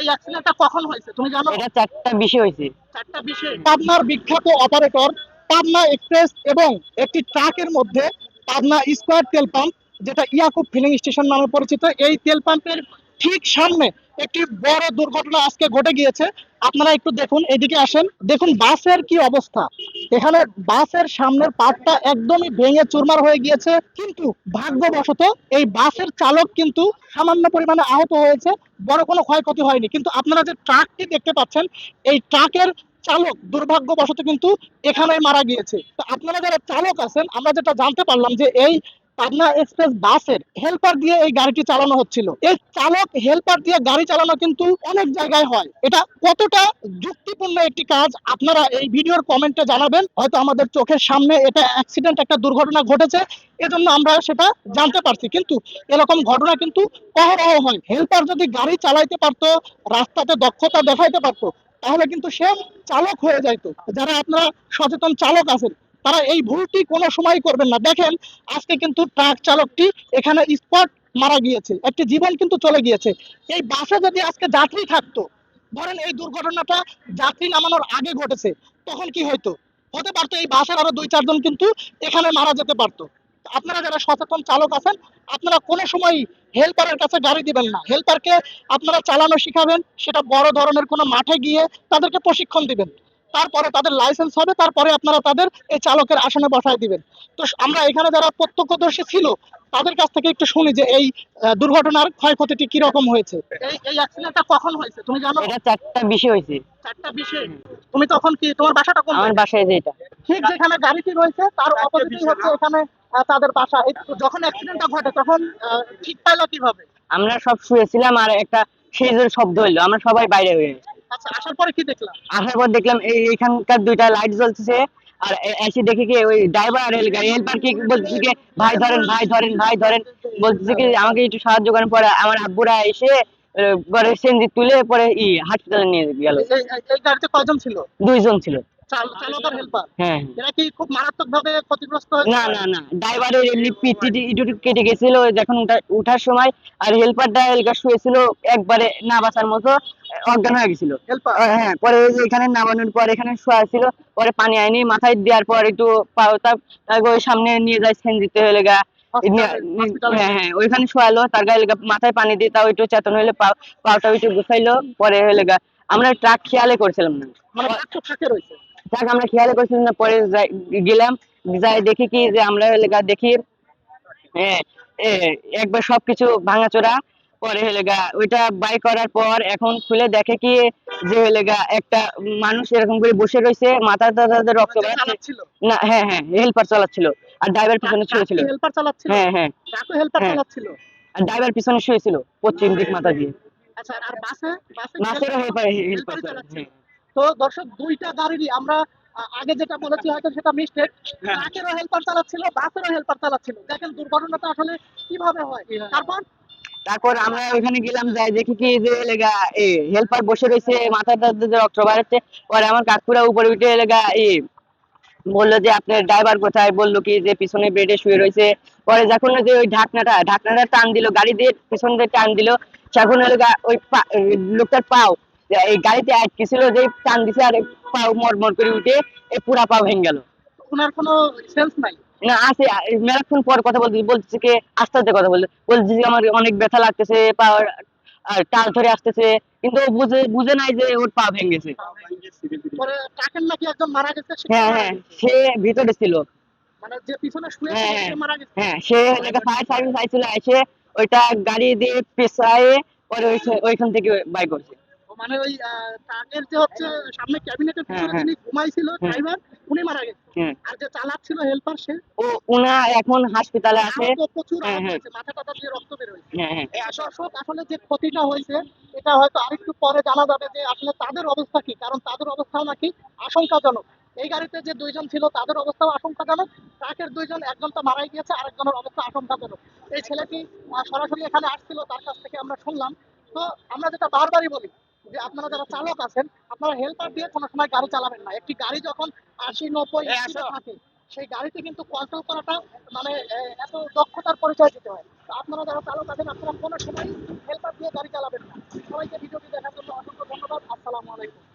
এই অ্যাক্সিডেন্টটা কখন হয়েছে? তুমি জানো? এটা চারটা বিষয় হয়েছে। চারটা বিষয় পাবনার বিখ্যাত অপারেটর পাবনা এক্সপ্রেস এবং একটি ট্রাকের মধ্যে পাবনা স্কোয়ার তেল পাম্প যেটা ইয়াকুব ফিলিং স্টেশন নামে পরিচিত এই তেল পাম্পের ঠিক সামনে একটি বড় দুর্ঘটনা আজকে ঘটে গিয়েছে। আপনারা একটু দেখুন, এদিকে আসেন। দেখুন, বাসের কি অবস্থা। এখানে বাসের সামনের পাটটা একদমই ভেঙে চুরমার হয়ে গিয়েছে, কিন্তু ভাগ্যবশত এই বাসের চালক কিন্তু সামান্য পরিমাণে আহত হয়েছে। বড় কোনো ক্ষয়ক্ষতি হয়নি। কিন্তু আপনারা যে ট্রাকটি দেখতে পাচ্ছেন, এই ট্রাকের চালক দুর্ভাগ্যবশত কিন্তু এখানেই মারা গিয়েছে। তো আপনারা যারা চালক আছেন, আমরা যেটা জানতে পারলাম যে এই পাবনা এক্সপ্রেস বাসের হেল্পার দিয়ে এই গাড়িটি চালানো হচ্ছিল। এই চালক হেল্পার দিয়ে গাড়ি চালানো কিন্তু অনেক জায়গায় হয়। এটা কতটা যুক্তিপূর্ণ একটি কাজ, আপনারা এই ভিডিওর কমেন্টে জানাবেন। হয়তো আমাদের চোখের সামনে এটা অ্যাক্সিডেন্ট একটা দুর্ঘটনা ঘটেছে, এজন্য আমরা সেটা জানতে পারছি। কিন্তু এরকম ঘটনা কিন্তু অহরহ হয়। হেল্পার যদি গাড়ি চালাইতে পারতো, রাস্তাতে দক্ষতা দেখাইতে পারতো, তাহলে কিন্তু সে চালক হয়ে যাইতো। যারা আপনারা সচেতন চালক আছেন তারা এই ভুলটি কোনো সময় করবেন না। দেখেন, আজকে কিন্তু ট্রাক চালকটি এখানে স্পট মারা গিয়েছে, একটি জীবন কিন্তু চলে গিয়েছে। এই বাসে যদি আজকে যাত্রী থাকতো, ধরেন এই দুর্ঘটনাটা যাত্রী নামানোর আগে ঘটেছে, তখন কি হইতো? হতে পারতো এই বাসের আরও দুই, চারজন কিন্তু এখানে মারা যেতে পারতো। আপনারা যারা সচেতন চালক আছেন, আপনারা কোনো সময় হেল্পারের কাছে গাড়ি দিবেন না। হেল্পারকে আপনারা চালানো শিখাবেন, সেটা বড় ধরনের কোনো মাঠে গিয়ে তাদেরকে প্রশিক্ষণ দিবেন। তারপরে তাদের লাইসেন্স হবে তারপরে আপনারা তাদের এই চালকের আসনে বসায় দিবেন। তো আমরা এখানে যারা প্রত্যক্ষদর্শী ছিল তাদের কাছ থেকে একটু শুনি যে এই দুর্ঘটনার ক্ষয়ক্ষতিটি কি রকম হয়েছে। এই এই অ্যাক্সিডেন্টটা কখন হয়েছে? তুমি জানো? এটা চারটা বিশে হয়েছে। চারটা বিশে তুমি তখন কি তোমার বাসাটা কোন আমার বাসায় যে এটা। ঠিক যেখানে গাড়িটি রয়েছে তার অপোজিটই হচ্ছে এখানে তাদের বাসা। যখন অ্যাক্সিডেন্টটা ঘটে তখন আহ, ঠিক পাইলো কীভাবে? আমরা সব শুয়েছিলাম আর একটা সেই শব্দ হইল। আমরা সবাই বাইরে হয়ে গেছি। আচ্ছা আসার পরে কি দেখলাম? আসার পর দেখলাম এই এখানকার দুইটা লাইট জ্বলছে আর এসে দেখি কি ওই ড্রাইভার আর হেল্পার কি বলতেছে কি ভাই ধরেন ভাই ধরেন ভাই ধরেন। বলতেছে কি আমাকে একটু সাহায্য করেন। পরে আমার আব্বুরা এসে পরে সেনজি তুলে পরে ই হাসপাতালে নিয়ে গেল। এই- গাড়িতে কয়জন ছিল? দুইজন ছিল। চাল- চালক আর হেল্পার হ্যাঁ। এরা কি খুব ক্ষতিগ্রস্ত হয়েছে? না না না। ড্রাইভারের এমনি কেটে গেছিল যখন উঠা- উঠার সময় আর হেল্পারটা এলাকা শুয়েছিল একবারে না বাঁচার মতো অজ্ঞান হয়ে গেছিল। হ্যাঁ পরে এখানে নামানোর পর এখানে শোয়া ছিল পরে পানি আইনি মাথায় দেওয়ার পর একটু ওই সামনে নিয়ে যায় সেন দিতে হলে গা হ্যাঁ হ্যাঁ ওইখানে শোয়ালো তার গায়ে মাথায় পানি দিয়ে তাও একটু চেতন হইলে পাও পাওটা একটু গুছাইলো পরে হলে গা আমরা ট্রাক খেয়ালে করছিলাম না। মানে বাচ্চা থাকে রয়েছে। যাক আমরা খেয়াল করছিলাম না পরে গেলাম যাই দেখি কি যে আমরা দেখি একবার সবকিছু ভাঙাচোরা পরে হলে গা ওইটা বাই করার পর এখন খুলে দেখে কি যে হলে গা একটা মানুষ এরকম করে বসে রয়েছে মাথা টাথা রক্ত না হ্যাঁ হ্যাঁ হেল্পার চালাচ্ছিল আর ড্রাইভার পিছনে শুয়েছিল। হেল্পার চালাচ্ছিল? হ্যাঁ হ্যাঁ। ট্রাকও হেল্পার। চালাচ্ছিল? আর ড্রাইভার পিছনে শুয়েছিল পশ্চিম দিক মাথা দিয়ে। আচ্ছা আর বাসে বাসে হেল্পার হেল্পার চালাচ্ছিল তো দর্শক দুইটা গাড়িরই আমরা আগে যেটা বলেছি হয়তো সেটা মিস্টেক হ্যাঁ। ট্রাকেরও হেল্পার চালাচ্ছিল বাসেরও হেল্পার চালাচ্ছিল। দেখেন দুর্ঘটনাটা আসলে কীভাবে হয়। তারপর? তারপর আমরা ওখানে গেলাম যাই দেখি কি যে লেগা এ হেল্পার বসে রয়েছে মাথা টাথা দিয়ে রক্ত বাড়াচ্ছে পরে আমার কাকুরা উপরে উঠে লেগা এ বলল যে আপনার ড্রাইভার কোথায়? বলল কি যে পিছনে বেডে শুয়ে রয়েছে। পরে যখন যে ওই ঢাকনাটা ঢাকনাটা টান দিল গাড়ি দিয়ে পিছন দিয়ে টান দিল তখন ওই লোকটার পাও যে এই গাড়িতে আটকে ছিল যে টান দিছে আর পাও মরমর করে উঠে এই পুরা পাও ভেঙে গেল। ওনার কোনো সেন্স নাই? না আছে মেলাক্ষণ পর কথা বলতেছি বলতেছে কি আস্তে আস্তে কথা বলতে বলতেছে যে আমার অনেক ব্যথা লাগতেছে পা আর টাল ধরে আসতেছে কিন্তু ও বুঝে বুঝে নাই যে ওর পা মারা গেছে হ্যাঁ হ্যাঁ সে ভিতরে ছিল। মানে যে পিছনে শুয়ে হ্যাঁ। সে মারা গেছে। হ্যাঁ সে ফায়ার সার্ভিস আইছিল এসে ওইটা গাড়ি দিয়ে পেছায়ে ওইখান থেকে বাই করছে। মানে ওই ট্রাকের যে হচ্ছে সামনে ক্যাবিনেটের হ্যাঁ, পিছনে হ্যাঁ। যিনি ঘুমাইছিল হ্যাঁ। ড্রাইভার উনি মারা গেছে। হ্যাঁ। আর যে চালাচ্ছিল হেল্পার সে? ও উনা এখন হাসপাতালে আছে। প্রচুর হ্যাঁ, হ্যাঁ। মাথা টাথা দিয়ে রক্ত বের হয়েছে। হ্যাঁ হ্যাঁ। দর্শক আসলে যে ক্ষতিটা হয়েছে এটা হয়তো আরেকটু পরে জানা যাবে যে আসলে তাদের অবস্থা কি কারণ তাদের অবস্থাও নাকি আশঙ্কাজনক। এই গাড়িতে যে দুইজন ছিল তাদের অবস্থাও আশঙ্কাজনক। ট্রাকের দুইজন একজন তো মারাই গিয়েছে আরেকজনের অবস্থা আশঙ্কাজনক। এই ছেলেটি সরাসরি এখানে আসছিল তার কাছ থেকে আমরা শুনলাম। তো আমরা যেটা বারবারই বলি যে আপনারা যারা চালক আছেন আপনারা হেল্পার দিয়ে কোনো সময় গাড়ি চালাবেন না। একটি গাড়ি যখন আশি নব্বই থাকে সেই গাড়িতে কিন্তু কন্ট্রোল করাটা মানে এত দক্ষতার পরিচয় দিতে হয়। আপনারা যারা চালক আছেন আপনারা কোনো সময় হেল্পার দিয়ে গাড়ি চালাবেন না। সবাইকে ভিডিওটি দেখার জন্য অসংখ্য ধন্যবাদ। আসসালামু আলাইকুম।